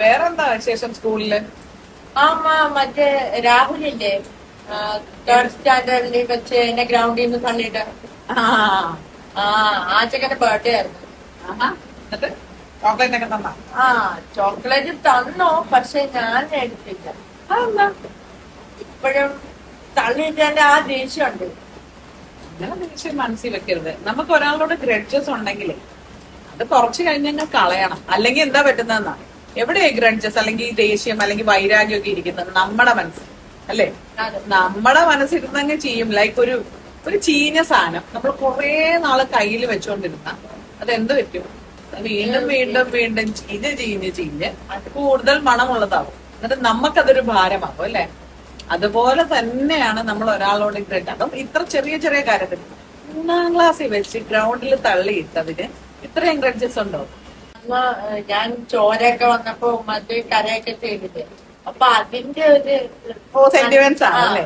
വേറെന്താ വിശേഷം സ്കൂളിൽ? ആമ്മ മറ്റേ രാഹുലില്ലേ? തേർഡ് സ്റ്റാൻഡേർഡിൽ വെച്ച് എന്നെ ഗ്രൗണ്ടിൽ നിന്ന് തള്ളിയിട്ട്. ആ ആ ചെക്കന്റെ ബർത്ത്ഡേ ആയിരുന്നു. എന്നിട്ട്? ചോക്ലേറ്റ് ഒക്കെ തന്നാ? ആ ചോക്ലേറ്റ് തന്നു പക്ഷെ ഞാൻ എടുത്തില്ല. ഇപ്പോഴും തള്ളിയിട്ടതിന്റെ ആ ദേഷ്യമുണ്ട്. അങ്ങനെ ദേഷ്യം മനസ്സിൽ വെക്കരുത്. നമുക്ക് ഒരാളോട് ഗ്രഡ്ജസ് ഉണ്ടെങ്കിലേ അത് കുറച്ച് കഴിഞ്ഞങ്ങ് കളയണം. അല്ലെങ്കിൽ എന്താ പറ്റുന്നതെന്നാ? എവിടെയാ ഗ്രഡ്ജസ് അല്ലെങ്കിൽ ദേഷ്യം അല്ലെങ്കിൽ വൈരാഗ്യം ഒക്കെ ഇരിക്കുന്നത് നമ്മുടെ മനസ്സിൽ അല്ലെ. നമ്മുടെ മനസ്സിരുന്നങ്ങ് ചെയ്യും. ലൈക്ക് ഒരു ഒരു ചീന സാധനം. നമ്മൾ കുറെ നാൾ കയ്യിൽ വെച്ചോണ്ടിരുന്ന അത് എന്ത് പറ്റും വീണ്ടും വീണ്ടും വീണ്ടും ചീഞ്ഞ് ചീഞ്ഞ് ചീഞ്ഞ് കൂടുതൽ മണമുള്ളതാവും. എന്നിട്ട് നമുക്കതൊരു ഭാരമാകും അല്ലെ? അതുപോലെ തന്നെയാണ് നമ്മൾ ഒരാളോട് ഗ്രഡ് ഇത്ര ചെറിയ ചെറിയ കാര്യത്തിൽ. മൂന്നാം ക്ലാസ്സിൽ വെച്ച് ഗ്രൗണ്ടിൽ തള്ളിയിട്ടതിന് ഇത്രയും ഗ്രഡ്ജസ് ഉണ്ടോ? അന്ന് ഞാൻ ചോരയൊക്കെ വന്നപ്പോ മറ്റേ കരയൊക്കെ ചെയ്തിട്ട് അപ്പൊ അതിന്റെ ഒരു സെന്റിമെന്റ്സ് ആണല്ലേ?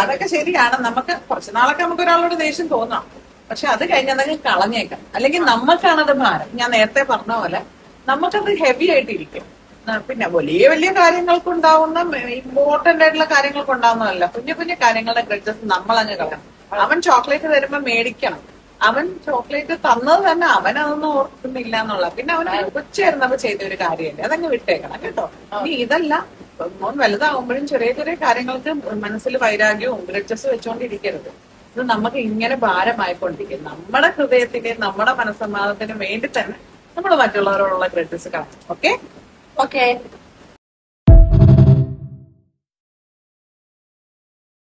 അതൊക്കെ ശരിയാണ് നമുക്ക് കുറച്ചു നാളൊക്കെ നമുക്ക് ഒരാളോട് ദേഷ്യം തോന്നാം. പക്ഷെ അത് കഴിഞ്ഞതൊക്കെ കളഞ്ഞേക്കാം. അല്ലെങ്കിൽ നമുക്കാണത് ഭാരം. ഞാൻ നേരത്തെ പറഞ്ഞ പോലെ നമുക്കത് ഹെവി ആയിട്ടിരിക്കും. പിന്നെ വലിയ വലിയ കാര്യങ്ങൾക്ക് ഉണ്ടാവുന്ന ഇമ്പോർട്ടന്റ് ആയിട്ടുള്ള കാര്യങ്ങൾക്ക് ഉണ്ടാവുന്നതല്ല. കുഞ്ഞു കുഞ്ഞു കാര്യങ്ങളുടെ ഗ്രഡ്ജസ് നമ്മൾ അങ്ങ് കളയണം. അവൻ ചോക്ലേറ്റ് തരുമ്പോ മേടിക്കണം. അവൻ ചോക്ലേറ്റ് തന്നത് തന്നെ അവൻ അതൊന്നും ഓർക്കുന്നില്ല എന്നുള്ള പിന്നെ അവൻ ഉച്ചയായിരുന്നപ്പോ ചെയ്ത ഒരു കാര്യമല്ലേ അതങ്ങ് വിട്ടേക്കണം കേട്ടോ. ഇനി ഇതല്ല മോൻ വലുതാവുമ്പോഴും ചെറിയ ചെറിയ കാര്യങ്ങൾക്ക് മനസ്സിൽ വൈരാഗ്യവും ഗ്രഡ്ജസ് വെച്ചോണ്ടിരിക്കരുത്. ഇത് നമുക്ക് ഇങ്ങനെ ഭാരമായിക്കൊണ്ടിരിക്കും. നമ്മുടെ ഹൃദയത്തിന്റെ നമ്മുടെ മനസ്സമാധാനത്തിന് വേണ്ടി തന്നെ നമ്മൾ മറ്റുള്ളവരോടുള്ള ഗ്രഡ്ജസ് കാണും. Okay okay